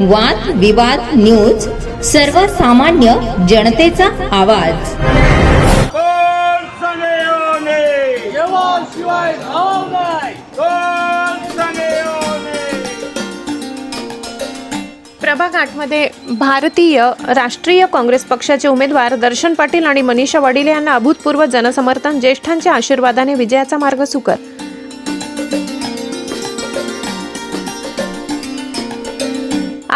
वाद विवाद न्यूज सर्वसामान्य जनतेचा आवाज. प्रभाग आठमध्ये भारतीय राष्ट्रीय काँग्रेस पक्षाचे उमेदवार दर्शन पाटील आणि मनीषा वडिले यांना अभूतपूर्व जनसमर्थन ज्येष्ठांच्या आशीर्वादाने विजयाचा मार्ग सुकर.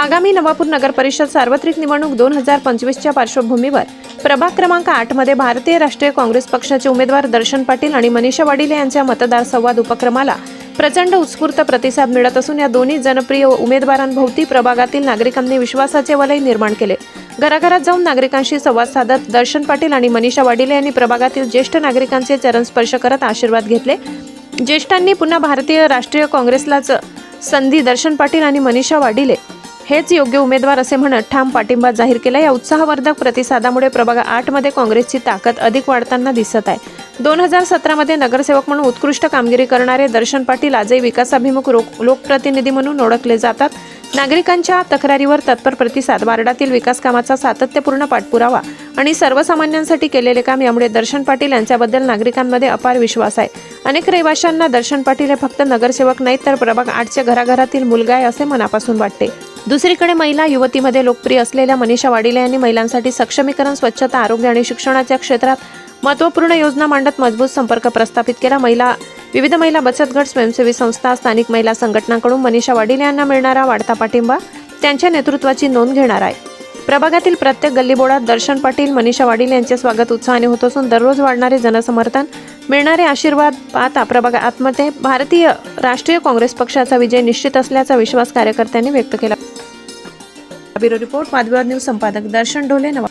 आगामी नवापूर नगर परिषद सार्वत्रिक निवडणूक दोन हजार पंचवीसच्या पार्श्वभूमीवर प्रभाग क्रमांक आठमध्ये भारतीय राष्ट्रीय काँग्रेस पक्षाचे उमेदवार दर्शन पाटील आणि मनीषा वाडिले यांच्या मतदार संवाद उपक्रमाला प्रचंड उत्स्फूर्त प्रतिसाद मिळत असून या दोन्ही जनप्रिय उमेदवारांभोवती प्रभागातील नागरिकांनी विश्वासाचे वलय निर्माण केले. घराघरात जाऊन नागरिकांशी संवाद साधत दर्शन पाटील आणि मनीषा वाडिले यांनी प्रभागातील ज्येष्ठ नागरिकांचे चरण स्पर्श करत आशीर्वाद घेतले. ज्येष्ठांनी पुन्हा भारतीय राष्ट्रीय काँग्रेसलाच संधी दर्शन पाटील आणि मनीषा वाडिले हेच योग्य उमेदवार असे म्हणत ठाम पाठिंबा जाहीर केला. या उत्साहवर्धक प्रतिसादामुळे प्रभाग आठमध्ये काँग्रेसची ताकद अधिक वाढताना दिसत आहे. दोन हजार सतरामध्ये नगरसेवक म्हणून उत्कृष्ट कामगिरी करणारे दर्शन पाटील आजही विकासाभिमुख रोक लोकप्रतिनिधी म्हणून ओळखले जातात. नागरिकांच्या तक्रारीवर तत्पर प्रतिसाद वार्डातील विकास कामाचा सातत्यपूर्ण पाठपुरावा आणि सर्वसामान्यांसाठी केलेले काम यामुळे दर्शन पाटील यांच्याबद्दल नागरिकांमध्ये अपार विश्वास आहे. अनेक रहिवाशांना दर्शन पाटील हे फक्त नगरसेवक नाहीत तर प्रभाग आठच्या घराघरातील मुलगा आहे असे मनापासून वाटते. दुसरीकडे महिला युवतीमध्ये लोकप्रिय असलेल्या मनीषा वाडिले यांनी महिलांसाठी सक्षमीकरण स्वच्छता आरोग्य आणि शिक्षणाच्या क्षेत्रात महत्त्वपूर्ण योजना मांडत मजबूत संपर्क प्रस्थापित केला. महिला विविध महिला बचत गट स्वयंसेवी संस्था स्थानिक महिला संघटनांकडून मनीषा वाडिले यांना मिळणारा वाढता पाठिंबा त्यांच्या नेतृत्वाची नोंद घेणार आहे. प्रभागातील प्रत्येक गल्लीबोळात दर्शन पाटील मनीषा वाडील यांचे स्वागत उत्साहाने होत असून दररोज वाढणारे जनसमर्थन मिळणारे आशीर्वाद पाहता प्रभाग भारतीय राष्ट्रीय काँग्रेस पक्षाचा विजय निश्चित असल्याचा विश्वास कार्यकर्त्यांनी व्यक्त केला. ब्युरो रिपोर्ट वादविवाद न्यूज संपादक दर्शन ढोले नवा